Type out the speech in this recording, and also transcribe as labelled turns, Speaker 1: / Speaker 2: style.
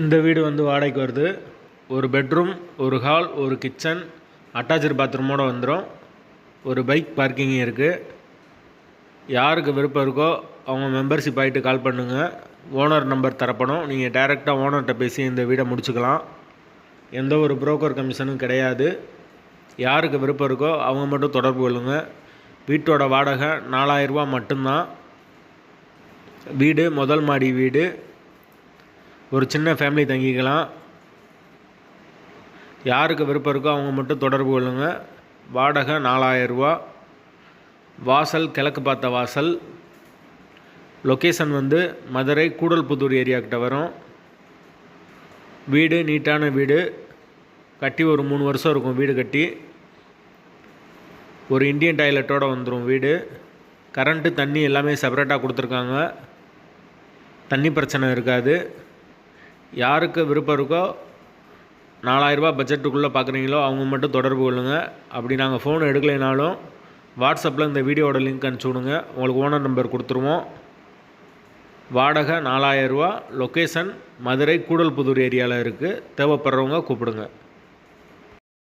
Speaker 1: இந்த வீடு வந்து வாடகைக்கு வருது. ஒரு பெட்ரூம் ஒரு ஹால் ஒரு கிச்சன் அட்டாச்சர் பாத்ரூமோடு வந்துடும் ஒரு பைக் பார்க்கிங் இருக்குது யாருக்கு விருப்பம் இருக்கோ அவங்க மெம்பர்ஷிப் ஆகிட்டு கால் பண்ணுங்கள் ஓனர் நம்பர் தரப்படும். நீங்கள் டைரெக்டாக ஓனர்கிட்ட பேசி இந்த வீடை முடிச்சுக்கலாம். எந்த ஒரு புரோக்கர் கமிஷனும் கிடையாது. யாருக்கு விருப்பம் இருக்கோ அவங்க மட்டும் தொடர்பு கொள்ளுங்கள் வீட்டோட வாடகை நாலாயிரரூபா மட்டும்தான். வீடு முதல் மாடி வீடு. ஒரு சின்ன ஃபேமிலி தங்கிக்கலாம். யாருக்கு விருப்பம் இருக்கோ அவங்க மட்டும் தொடர்பு கொள்ளுங்கள் வாடகை நாலாயிரரூபா வாசல் கிழக்கு பார்த்த வாசல். லொக்கேஷன் வந்து மதுரை கூடல்புத்தூர் ஏரியாக்கிட்ட வரும். வீடு நீட்டான வீடு. கட்டி ஒரு மூணு வருஷம் இருக்கும் வீடு கட்டி. ஒரு இந்தியன் டாய்லெட்டோடு வந்துடும் வீடு. கரண்ட்டு தண்ணி எல்லாமே செப்பரேட்டாக கொடுத்துருக்காங்க. தண்ணி பிரச்சனை இருக்காது. யாருக்கு விருப்பம் இருக்கோ நாலாயிரரூபா பட்ஜெட்டுக்குள்ளே பார்க்குறீங்களோ அவங்க மட்டும் தொடர்பு கொள்ளுங்கள் அப்படி நாங்கள் ஃபோன் எடுக்கலைனாலும் வாட்ஸ்அப்பில் இந்த வீடியோட லிங்க் அனுப்பிச்சி விடுங்க. உங்களுக்கு ஓனர் நம்பர் கொடுத்துருவோம். வாடகை நாலாயிரரூவா லொக்கேஷன் மதுரை கூடல்புதூர் ஏரியாவில் இருக்குது தேவைப்படுறவங்க கூப்பிடுங்க.